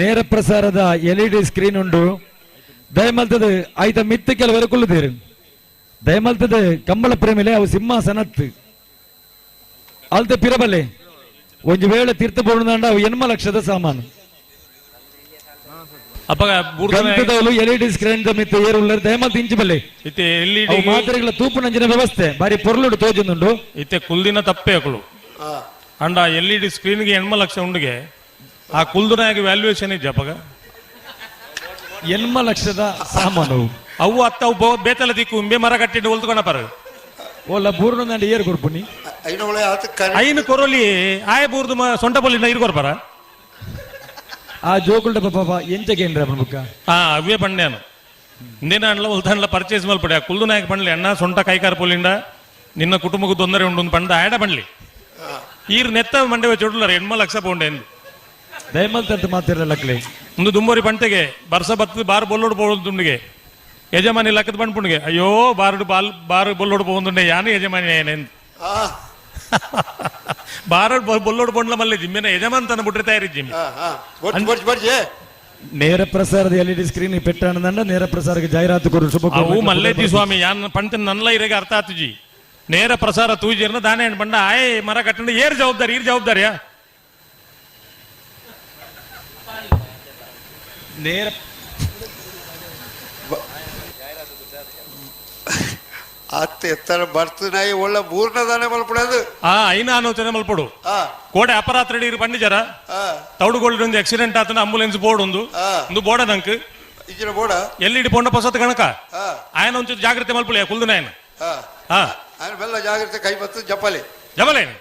ನೇರ ಪ್ರಸಾರದ L E D screen ಉಂಡು. ದಯಮಲ್ತದ ಐತ ಮಿತ್ತ ಕೆಲವರು ಕೊಲ್ಲುತ್ತೀರಿ ದಯಮಲ್ತದ ಕಂಬಳ ಪ್ರೇಮಿಲೆ ಅವು ಸಿಂಹಾಸನತ್ ಅಲ್ತ ಪಿರಬಲೆ ಒಂದು ವೇಳೆ ತೀರ್ಥ ಬೋಣ ಅವು ಎನ್ಮ ಲಕ್ಷದ ಸಾಮಾನು. ಅಪ್ಪಗ ಬೂರ್ದನ ಗಂತದವಲು ಎಲ್ ಇ ಡಿ ಸ್ಕ್ರೀನ್ ಮಿತ್ತ ಏರು ಉಳ್ಳರ್ ದಯಮಲ್ತ ಇಂಚಿ ಬಲ್ಲೆ. ಇತ್ತೆ ಅವು ಮಾತ್ರೆಗಳ ತೂಪು ನಂಜಿನ ವ್ಯವಸ್ಥೆ. ಬಾರಿ ಪೊರ್ಲುಡು ತೋಜುಂದುಂಡು ಇತ್ತೆ ಕುಲ್ದಿನ ತಪ್ಪೆ ಅಕಳು. ಅಂಡ ಎಲ್ ಇ ಡಿ ಸ್ಕ್ರೀನ್ಗೆ ಎಣ್ಮ ಲಕ್ಷ ಉಂಡಿಗೆ ಆ ಕುಲ್ದುನಾಗಿ ವ್ಯಾಲ್ಯೂಯೇಷನ್ ಜಪಗ? ಎನ್ಮ ಲಕ್ಷದ ಸಾಮಾನು. ಅವು ಅತ್ತ ಅವು ಬೋ- ಬೇತಲ ದಿಕ್ಕು ಇಂಬೆ ಮರ ಕಟ್ಟಿಟ್ಟು ಹೊಲ್ತುಕೊಂಡ ಪರ. ಓಲ ಬೂರ್ನಂಡ ಏರು ಏರ್ ಐನೊಳೆ ಆತ ಕರಿ ಐನು ಕೊರಲಿ ಆಯ ಬೂರ್ದು ಮ- ಸೊಂಟ ಪೊಲಿನ ಇರ್ಕೋರ್ ಪರ. ಆ ಜೋಗುಲ್ಡ ಪಾಪ ಎಂಚಗೇನ್ರ ಬುಕ್ಕ ಹಾ ಅವೇ ಪಂಡ್ಯಾನು. ಇಂದಿನ ಅಂಡ್ಲ ಉಲ್ತಾನ್ಲ ಪರ್ಚೇಸ್ ಮಲ್ಪಡೆ. ಆ ಕುಲ್ದು ನಾಯಕ ಪಂಡ್ಲಿ ಅಣ್ಣ ಸೊಂಟ ಕೈಕಾರ ಪೋಲಿಂಡ ನಿನ್ನ ಕುಟುಂಬಕ್ಕೆ ತೊಂದರೆ ಉಂಡು ಪಂಡ ಆಡ ಪಂಡ್ಲಿ. ಈರ್ ನೆತ್ತ ಮಂಡೆ ಚೊಡ್ಲರ ಎಣ್ಮ ಲಕ್ಷ ಪೌಂಡ್ ಎಂದು. ದಯಮಲ್ತ ಮಾತಿರಲಕ್ಲೆ ಒಂದು ದುಂಬೋರಿ ಪಂಟೆಗೆ ಬರ್ಸ ಬತ್ತದ ಬಾರ್ ಬೊಲ್ಲೋಡು ಪೋದುಂಡಿಗೆ ಯಜಮಾನಿ ಲಕ್ಕದ ಪಂಡ್ಪುಣಿಗೆ ಅಯ್ಯೋ ಬಾರುಡು ಬಾಲ್ ಬಾರು ಬೊಲ್ಲೋಡು ಪೋದುಂಡೆ ಯಾನು ಯಜಮಾನಿ ಏನೆಂದು ಆ, ಬೊಲ್ಲೋಡ್ ಬೊಲ್ಲೋಡು ಪೊಂಡ್ಲ ಮಲ್ಲೆ ಜಿಮ್ಮೆನ ಯಜಮಾನ್ ತನ್ನ ಬಿಟ್ರೆ ತಯಾರಿ ಜಿಮ್ಮಿ. ನೇರ ಪ್ರಸಾರದ ಎಲ್ ಇ ಡಿ ಸ್ಕ್ರೀನ್ ಪೆಟ್ಟಾನದಂಡ ನೇರ ಪ್ರಸಾರಕ್ಕೆ ಜಾಹೀರಾತು ಕೊಡು. ಶುಭ ಅವು ಮಲ್ಲೇತಿ ಸ್ವಾಮಿ ಯಾನ್ ಪಂಟೆ ನನ್ಲ ಇರಗೆ ಅರ್ಥ ಆತುಜಿ ನೇರ ಪ್ರಸಾರ ತೂಜಿರ್ನ ದಾನೆ ಬಂಡ ಆಯ್ ಮರ ಕಟ್ಟಂಡ ಏರ್ ಜವಾಬ್ದಾರಿ ಈರ್ ಜವಾಬ್ದಾರಿಯಾ? ನೇರ ಆತ ಎತ್ತರ ಬರ್ತನಾಯಿ ಒಳ್ಳೆ ಮೂರ್ನದಾನೆ ಮಲ್ಪಡೋದು ಆ ಐನ ಆಲೋಚನೆ ಮಲ್ಪಡು ಆ ಕೋಡೆ ಅಪರಾತ್ರ ಇರು ಪಂಡಿಜರ ಆ ತೌಡುಗೋಲ್ಡ್ ಒಂದು ಆಕ್ಸಿಡೆಂಟ್ ಆತನ ಆಂಬುಲೆನ್ಸ್ ಬೋರ್ಡ್ ಒಂದು ಆ. ಒಂದು ಬೋರ್ಡ್ ನಂಕ್ ಇಜ್ಜಿನ ಬೋಡ ಎಲ್ಲಿ ಪೊಂಡ ಪೊಸತ್ ಕಣಕ ಆ ಆಯನ ಒಂಚೂರು ಜಾಗ್ರತೆ ಮಲ್ಪಳಿ ಕುಲ್ದು ನಾಯನ ಆ ಹಾ ఆయన మెల్ల జాగ్రత్త కై బత్తు చెప్పాలి ಜಬಲೇನ್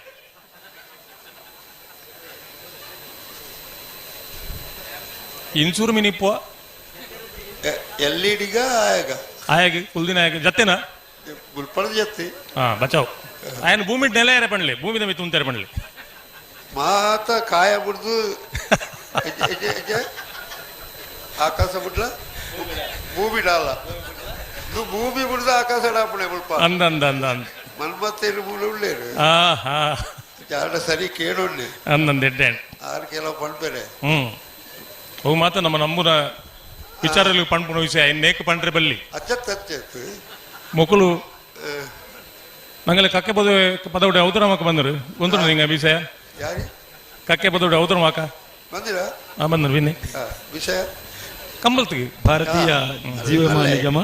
ಇನ್ಸೂರ್ ಮಿನಿಪ್ಪು ఎల్ఈడిగా ఆయగ ಆಯಾಗಿ ಕುಲ್ದಿನ ಆಯಾಗಿ ಜತ್ತೆನ గుల్పడ చెత్తి ಹಾ ಬಚಾವ್ ఆయన ಭೂಮಿ ನೆಲ ಏರೆ ಪಣ್ಲಿ ಭೂಮಿ ನಮಗೆ ತುಂತಾರೆ ಪಣ್ಲಿ ಮಾತ ಕಾಯ ಬಿಡ್ದು ಆಕಾಶ ಬಿಡ್ಲ ಭೂಮಿ ಡಾಲ ಇದು ಭೂಮಿ ಬಿಡ್ದು ಆಕಾಶ ಡಾಪಣೆ ಮುಲ್ಪ ಅಂದ ಅಂದ ಅಂದ ಅಂದ ಮನ್ಮತ್ತೇನು ಮೂಲ ಉಳ್ಳೇರು ಆ ಹಾ ಜಾಡ ಸರಿ ಕೇಳೋಣ್ಣೆ ಅಂದಂದ ಅವು ಮಾತ್ರ ನಮ್ಮ ನಮ್ಮೂರ ವಿಚಾರದಲ್ಲಿ ಪಣ್ಪುಣ ವಿಷಯ ಇನ್ನೇಕ ಪಂಡ್ರೆ ಬಲ್ಲಿ. ಅಚ್ಚತ್ ನಂಗಲ್ಲಿ ಕಕ್ಕೆ ಪದ ಪದವಡೆ ಅವತರ ಮಾಕ ಬಂದರು. ಗೊಂತು ನಿಂಗ ವಿಷಯ ಯಾರಿ? ಕಕ್ಕೆ ಪದವಡೆ ಅವತರ ಮಾಕ ಬಂದರು ವಿನ್ನೆ ವಿಷಯ? ಕಂಬಲ್ತಿಗೆ. ಭಾರತೀಯ ಜೀವಮಾನ ನಿಗಮ